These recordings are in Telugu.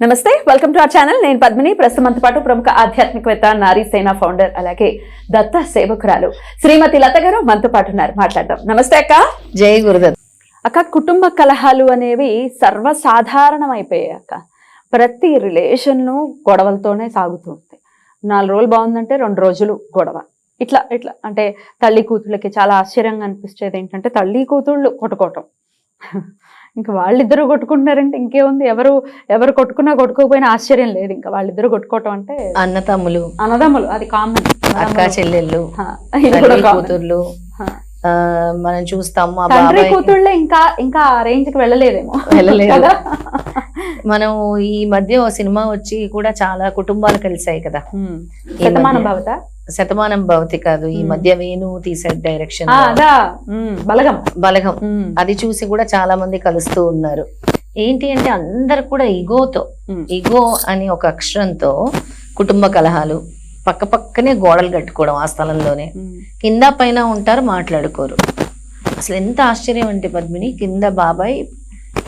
నమస్తే వెల్కమ్ టు అవర్ ఛానల్. నేను పద్మిని. ప్రస్తుతంతో పాటు ప్రముఖ ఆధ్యాత్మికవేత్త నారీ సేన ఫౌండర్ అలాగే దత్త సేవకురాలు శ్రీమతి లత గారు మనతో పాటు ఉన్నారు. మాట్లాడదాం. నమస్తే అక్క. జై గురుదత్. అక్క కుటుంబ కలహాలు అనేవి సర్వసాధారణం అయిపోయాయి అక్క. ప్రతి రిలేషన్ను గొడవలతోనే సాగుతుంది నాలుగు రోజులు బాగుందంటే రెండు రోజులు గొడవ. ఇట్లా ఇట్లా. అంటే తల్లి కూతుళ్ళకి చాలా ఆశ్చర్యంగా అనిపించేది ఏంటంటే తల్లి కూతుళ్ళు కొట్టుకోవటం. ఇంకా వాళ్ళిద్దరూ కొట్టుకుంటున్నారంటే ఇంకేముంది? ఎవరు ఎవరు కొట్టుకున్నా కొట్టుకోకపోయినా ఆశ్చర్యం లేదు. ఇంకా వాళ్ళిద్దరూ కొట్టుకోవటం అంటే అన్న తమ్ములు అన్నదమ్ములు. అది కామన్ అక్క చెల్లెళ్ళు. కూతుర్లు. మనం చూస్తాం మా తండ్రి కూతుళ్ళే ఇంకా ఇంకా రేంజ్కి వెళ్ళలేదేమో. వెళ్ళలేదు. కదా? మనం ఈ మధ్య ఓ సినిమా వచ్చి కూడా చాలా కుటుంబాలు కలిసాయి కదా. శతమానం. భవత శతమానం భవతి కాదు ఈ. మధ్య వేణు తీసే డైరెక్షన్ బలగం. బలగం. అది చూసి కూడా చాలా మంది కలుస్తూ ఉన్నారు. ఏంటి అంటే అందరు కూడా ఇగోతో ఇగో అని ఒక అక్షరంతో కుటుంబ కలహాలు పక్క పక్కనే గోడలు కట్టుకోవడం ఆ స్థలంలోనే. కింద పైన ఉంటారు మాట్లాడుకోరు. అసలు ఎంత ఆశ్చర్యం అంటే పద్మిని కింద బాబాయ్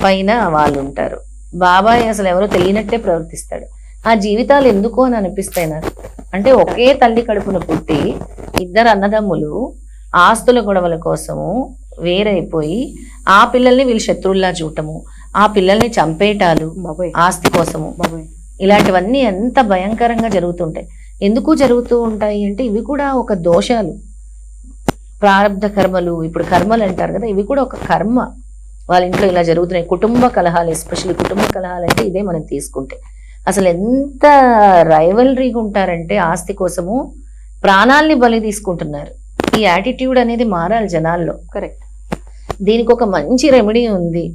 పైన వాళ్ళు ఉంటారు. బాబాయ్ అసలు ఎవరో తెలియనట్టే ప్రవర్తిస్తాడు. ఆ జీవితాలు ఎందుకు అని అనిపిస్తాయి నాకు. అంటే ఒకే తల్లి కడుపున పుట్టి ఇద్దరు అన్నదమ్ములు ఆస్తుల గొడవల కోసము వేరైపోయి ఆ పిల్లల్ని వీళ్ళు శత్రువుల్లా చూడటము ఆ పిల్లల్ని చంపేటాలు ఆస్తి కోసము. ఇలాంటివన్నీ ఎంత భయంకరంగా జరుగుతుంటాయి. ఎందుకు జరుగుతూ ఉంటాయి అంటే ఇవి కూడా ఒక దోషాలు. ప్రారంధ కర్మలు ఇప్పుడు కర్మలు అంటారు కదా ఇవి కూడా ఒక కర్మ. వాళ్ళ ఇంట్లో ఇలా జరుగుతున్నాయి. కుటుంబ కలహాలు ఎస్పెషల్లీ కుటుంబ కలహాలు అంటే ఇదే మనం తీసుకుంటే. అసలు ఎంత రైవలరీగా ఉంటారంటే ఆస్తి కోసము ప్రాణాల్ని బలి తీసుకుంటున్నారు. ఈ యాటిట్యూడ్ అనేది మారాలి జనాల్లో. కరెక్ట్ దీనికి ఒక మంచి రెమెడీ ఉంది.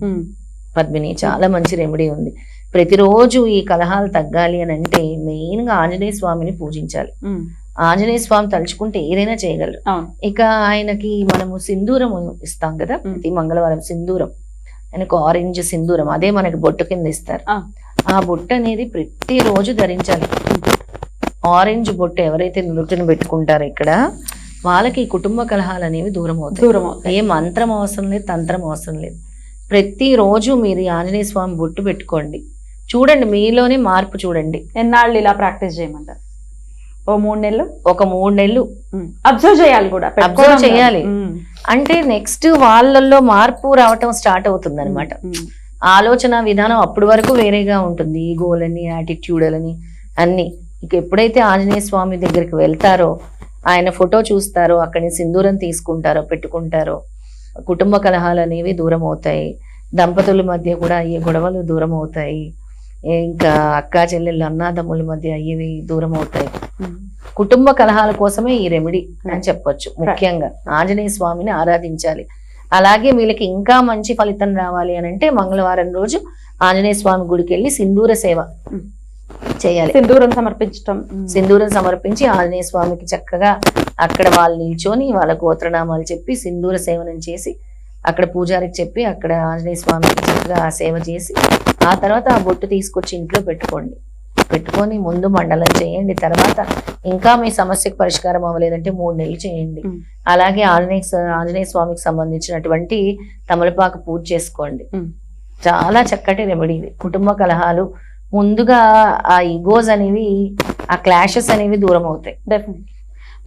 పద్మిని చాలా మంచి రెమెడీ ఉంది. ప్రతిరోజు ఈ కలహాలు తగ్గాలి అని అంటే మెయిన్గా ఆంజనేయ స్వామిని పూజించాలి. ఆంజనేయ స్వామి తలుచుకుంటే ఏదైనా చేయగలరు. ఇక ఆయనకి మనము సింధూరం ఇస్తాం కదా. ప్రతి మంగళవారం సింధూరం. ఆయనకు ఆరెంజ్ సింధూరం అదే మనకి బొట్టు కింద ఇస్తారు. ఆ. బొట్టు అనేది ప్రతిరోజు ధరించాలి. ఆరెంజ్ బొట్టు ఎవరైతే నుదుటిని పెట్టుకుంటారో ఇక్కడ వాళ్ళకి ఈ కుటుంబ కలహాలు అనేవి దూరం అవుతాయి. దూరం అవుతాయి. ఏ మంత్రం అవసరం లేదు తంత్రం అవసరం లేదు. ప్రతిరోజు మీరు ఆంజనేయ స్వామి బొట్టు పెట్టుకోండి. చూడండి మీలోనే మార్పు చూడండి. ఎన్నాళ్ళు ఇలా ప్రాక్టీస్ చేయమంటారు? ఓ మూడు నెలలు? ఒక మూడు నెలలు. అబ్జర్వ్ చేయాలి కూడా కాదు. చేయాలి. అంటే నెక్స్ట్ వాళ్ళల్లో మార్పు రావటం స్టార్ట్ అవుతుంది అనమాట ఆలోచన విధానం అప్పటి వరకు వేరేగా ఉంటుంది. ఈగోలని యాటిట్యూడ్లని అన్ని. ఇక ఎప్పుడైతే ఆంజనేయ స్వామి దగ్గరికి వెళ్తారో ఆయన ఫోటో చూస్తారో అక్కడి సింధూరం తీసుకుంటారో పెట్టుకుంటారో కుటుంబ కలహాలు అనేవి దూరం అవుతాయి. దంపతుల మధ్య కూడా అయ్యే గొడవలు దూరం అవుతాయి. ఇంకా అక్కా చెల్లెళ్ళు అన్నాదమ్ముల మధ్య అయ్యేవి దూరం అవుతాయి. కుటుంబ కలహాల కోసమే ఈ రెమెడీ అని చెప్పొచ్చు. ముఖ్యంగా ఆంజనేయ స్వామిని ఆరాధించాలి. అలాగే వీళ్ళకి ఇంకా మంచి ఫలితం రావాలి అని అంటే మంగళవారం రోజు ఆంజనేయ స్వామి గుడికి వెళ్ళి సింధూర సేవ. చేయాలి. సింధూరం సమర్పించటం. సింధూరం సమర్పించి ఆంజనేయ స్వామికి చక్కగా అక్కడ వాళ్ళు నిల్చొని వాళ్ళ గోత్రనామాలు చెప్పి సింధూర సేవనం చేసి అక్కడ పూజారికి చెప్పి అక్కడ ఆంజనేయ స్వామికి చక్కగా ఆ సేవ చేసి ఆ తర్వాత ఆ బొట్టు తీసుకొచ్చి ఇంట్లో పెట్టుకోండి. పెట్టుకొని ముందు మండలం చేయండి. తర్వాత ఇంకా మీ సమస్యకు పరిష్కారం అవ్వలేదంటే మూడు నెలలు చేయండి. అలాగే ఆంజనేయ ఆంజనేయ స్వామికి సంబంధించినటువంటి తమలపాకు పూజ చేసుకోండి. చాలా చక్కటి రెమెడీ కుటుంబ కలహాలు ముందుగా ఆ ఈగోస్ అనేవి ఆ క్లాషెస్ అనేవి దూరం అవుతాయి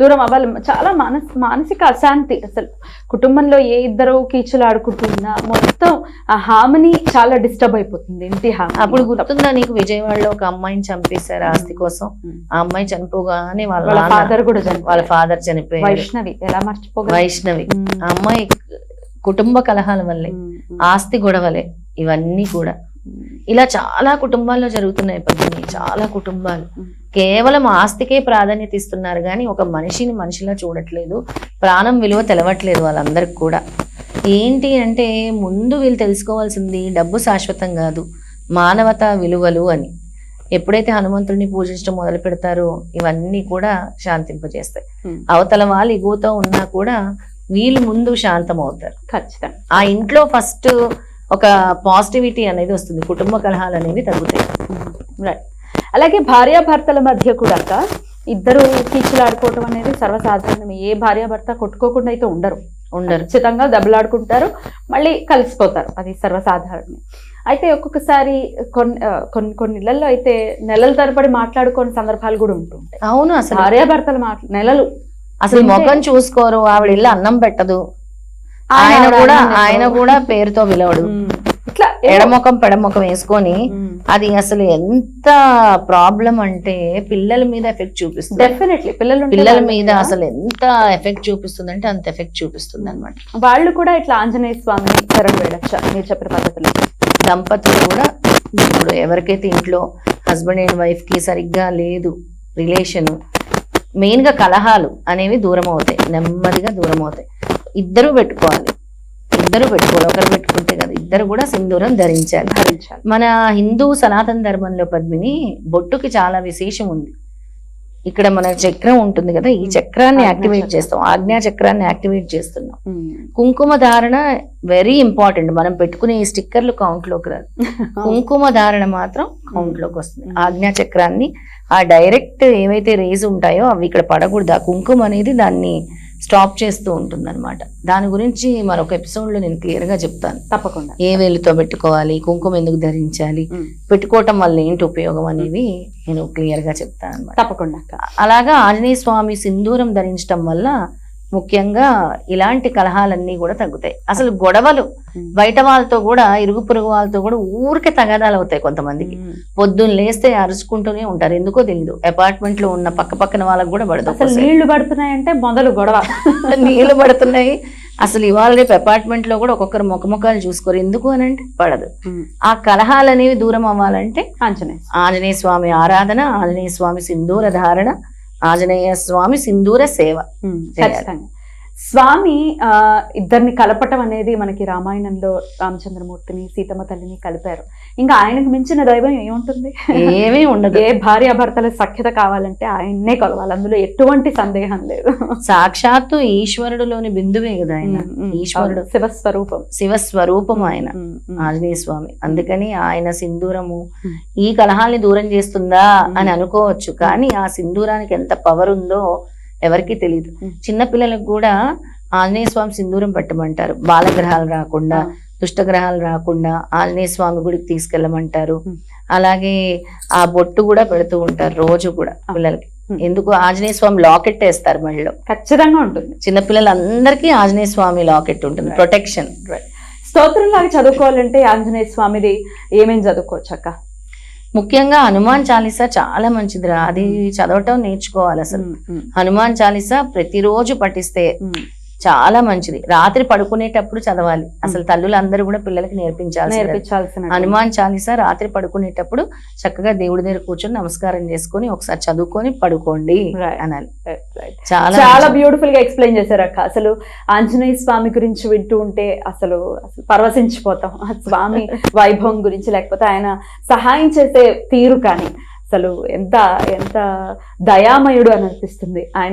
దూరం అవ్వాలి. చాలా మానస్ మానసిక అశాంతి అసలు. కుటుంబంలో ఏ ఇద్దరు కీచులు ఆడుకుంటున్నా మొత్తం ఆ హామని చాలా డిస్టర్బ్ అయిపోతుంది. ఇంటి హామీ. అప్పుడు గుర్తుందా నీకు విజయవాడలో ఒక అమ్మాయిని చంపేశారు ఆస్తి కోసం. ఆ అమ్మాయి చనిపోగానే వాళ్ళ ఫాదర్ కూడా చనిపోయారు. వాళ్ళ ఫాదర్ చనిపోయారు వైష్ణవి. ఎలా మర్చిపోగలరు వైష్ణవి. ఆ అమ్మాయి కుటుంబ కలహాల వల్లే. ఆస్తి గొడవలే. ఇవన్నీ కూడా. ఇలా చాలా కుటుంబాల్లో జరుగుతున్నాయి పద్మిని చాలా కుటుంబాలు. కేవలం ఆస్తికే ప్రాధాన్యత ఇస్తున్నారు కానీ ఒక మనిషిని మనిషిలా చూడట్లేదు ప్రాణం విలువ తెలవట్లేదు వాళ్ళందరికి కూడా. ఏంటి అంటే ముందు వీళ్ళు తెలుసుకోవాల్సింది డబ్బు శాశ్వతం కాదు మానవత విలువలు అని. ఎప్పుడైతే హనుమంతుడిని పూజించడం మొదలు పెడతారో ఇవన్నీ కూడా శాంతింపజేస్తాయి. అవతల వాళ్ళు ఇగోతో ఉన్నా కూడా వీళ్ళు ముందు శాంతం అవుతారు ఖచ్చితంగా. ఆ ఇంట్లో ఫస్ట్ ఒక పాజిటివిటీ అనేది వస్తుంది. కుటుంబ కలహాలు అనేవి తగ్గుతాయి. రైట్ అలాగే భార్యాభర్తల మధ్య కూడా అక్క ఇద్దరు కీచులాడుకోవటం అనేది సర్వసాధారణం. ఏ భార్యాభర్త కొట్టుకోకుండా అయితే ఉండరు. ఉండరు. ఖచ్చితంగా దెబ్బలాడుకుంటారు. మళ్ళీ కలిసిపోతారు. అది సర్వసాధారణమే. అయితే ఒక్కొక్కసారి కొన్ని కొన్ని కొన్ని ఇళ్ళలో అయితే నెలల తరబడి మాట్లాడుకోని సందర్భాలు కూడా ఉంటుంటాయి. అవును అసలు. భార్యాభర్తలు మాట్లా నెలలు. అసలు ముఖం చూసుకోరు. ఆవిడ ఇల్లు అన్నం పెట్టదు. ఆయన కూడా ఆయన. కూడా పేరుతో పిలవడు. ఇట్లా ఎడముఖం పెడముఖం వేసుకొని. అది అసలు ఎంత ప్రాబ్లం అంటే పిల్లల మీద ఎఫెక్ట్ చూపిస్తుంది. డెఫినెట్లీ పిల్లలు పిల్లల మీద అసలు ఎంత ఎఫెక్ట్ చూపిస్తుంది అంటే అంత ఎఫెక్ట్ చూపిస్తుంది అనమాట వాళ్ళు కూడా ఇట్లా ఆంజనేయ స్వామిని శరణ్ వేడచ్చా? మీరు చెప్పిన పద్ధతిలో. దంపతులు కూడా ఇప్పుడు ఎవరికైతే ఇంట్లో హస్బెండ్ అండ్ వైఫ్కి సరిగ్గా లేదు రిలేషన్ మెయిన్గా కలహాలు అనేవి దూరం అవుతాయి నెమ్మదిగా దూరం అవుతాయి ఇద్దరు పెట్టుకోవాలి. ఇద్దరు పెట్టుకోవాలి. ఒకరు పెట్టుకుంటే కదా. ఇద్దరు కూడా సింధూరం ధరించాలి. ధరించాలి. మన హిందూ సనాతన ధర్మంలో పద్మిని బొట్టుకి చాలా విశేషం ఉంది. ఇక్కడ మన చక్రం ఉంటుంది కదా ఈ చక్రాన్ని యాక్టివేట్. చేస్తాం. ఆజ్ఞా చక్రాన్ని యాక్టివేట్ చేస్తున్నాం. కుంకుమ ధారణ వెరీ ఇంపార్టెంట్. మనం పెట్టుకునే ఈ స్టిక్కర్లు కౌంట్లోకి రాదు. కుంకుమ ధారణ మాత్రం కౌంట్లోకి వస్తుంది. ఆజ్ఞా చక్రాన్ని ఆ డైరెక్ట్ ఏవైతే రేజ్ ఉంటాయో అవి ఇక్కడ పడకూడదు. ఆ కుంకుమ అనేది దాన్ని స్టాప్ చేస్తూ ఉంటుంది అనమాట దాని గురించి మరొక ఎపిసోడ్లో నేను క్లియర్గా చెప్తాను. తప్పకుండా. ఏ వేలుతో పెట్టుకోవాలి కుంకుమ ఎందుకు ధరించాలి. పెట్టుకోవటం వల్ల ఏంటి ఉపయోగం అనేవి నేను క్లియర్గా చెప్తాను అనమాట తప్పకుండా అలాగా ఆంజనేయ స్వామి సింధూరం ధరించడం వల్ల ముఖ్యంగా ఇలాంటి కలహాలన్నీ కూడా తగ్గుతాయి. అసలు గొడవలు. బయట వాళ్ళతో కూడా ఇరుగు పొరుగు వాళ్ళతో కూడా ఊరికే తగాదాలు అవుతాయి కొంతమందికి. పొద్దున్న లేస్తే అరుచుకుంటూనే ఉంటారు. ఎందుకో తెలియదు అపార్ట్మెంట్లో ఉన్న పక్క పక్కన వాళ్ళకి కూడా పడదు. నీళ్ళు పడుతున్నాయంటే మొదలు గొడవ. నీళ్ళు పడుతున్నాయి. అసలు ఇవాళ రేపు అపార్ట్మెంట్లో కూడా ఒక్కొక్కరు ముఖ ముఖాలు చూసుకోరు. ఎందుకు అని అంటే పడదు. ఆ కలహాలు అనేవి దూరం అవ్వాలంటే ఆంజనేయ ఆంజనేయ స్వామి ఆరాధన ఆంజనేయ స్వామి సింధూర ధారణ ఆంజనేయ స్వామి సింధూర సేవ. ఖచ్చితంగా స్వామి ఆ ఇద్దరిని కలపటం అనేది మనకి రామాయణంలో రామచంద్రమూర్తిని సీతమ్మ తల్లిని కలిపారు. ఇంకా ఆయనకు మించిన దైవం ఏముంటుంది? ఏమీ ఉండదు. ఏ భార్యాభర్తల సఖ్యత కావాలంటే ఆయన్నే కలవాలి. అందులో ఎటువంటి సందేహం లేదు. సాక్షాత్తు ఈశ్వరుడులోని బిందువే కదా ఆయన. ఈశ్వరుడు. శివస్వరూపం. శివస్వరూపం ఆయన. ఆంజనేయ స్వామి. అందుకని ఆయన సింధూరము. ఈ కలహాల్ని దూరం చేస్తుందా. అని అనుకోవచ్చు. కానీ ఆ సింధూరానికి ఎంత పవర్ ఉందో ఎవరికీ తెలియదు ఉమ్. చిన్న పిల్లలకు కూడా ఆంజనేయ స్వామి సింధూరం పెట్టమంటారు బాలగ్రహాలు రాకుండా. దుష్టగ్రహాలు రాకుండా ఆంజనేయ స్వామి గుడికి తీసుకెళ్ళమంటారు. అలాగే ఆ బొట్టు కూడా పెడుతూ ఉంటారు రోజు కూడా. పిల్లలకి. ఎందుకు ఆంజనేయ స్వామి లాకెట్ వేస్తారు మెడలో ఖచ్చితంగా ఉంటుంది చిన్న పిల్లలందరికీ ఆంజనేయ స్వామి లాకెట్ ఉంటుంది. ప్రొటెక్షన్ స్తోత్రం లాగా చదువుకోవాలంటే ఆంజనేయ స్వామిది ఏమేం చదువుకోవచ్చు అక్క ముఖ్యంగా హనుమాన్ చాలీసా చాలా మంచిదిరా. అది చదవటం నేర్చుకోవాలి అసలు. హనుమాన్ చాలీసా ప్రతిరోజు పఠిస్తే. చాలా మంచిది. రాత్రి పడుకునేటప్పుడు చదవాలి. అసలు తల్లులందరూ కూడా పిల్లలకి నేర్పించాల్సి నేర్పించాల్సిన హనుమాన్ చాలీసా రాత్రి పడుకునేటప్పుడు చక్కగా దేవుడి దగ్గర కూర్చొని నమస్కారం చేసుకొని ఒకసారి చదువుకొని పడుకోండి. అనాలి. చాలా చాలా. బ్యూటిఫుల్గా ఎక్స్ప్లెయిన్ చేశారు అక్క. అసలు ఆంజనేయ స్వామి గురించి వింటూ ఉంటే అసలు అసలు పరవశించిపోతాం. ఆ స్వామి వైభవం గురించి లేకపోతే ఆయన సహాయం చేసే తీరు కానీ అసలు ఎంత ఎంత దయామయుడు అని అనిపిస్తుంది. ఆయన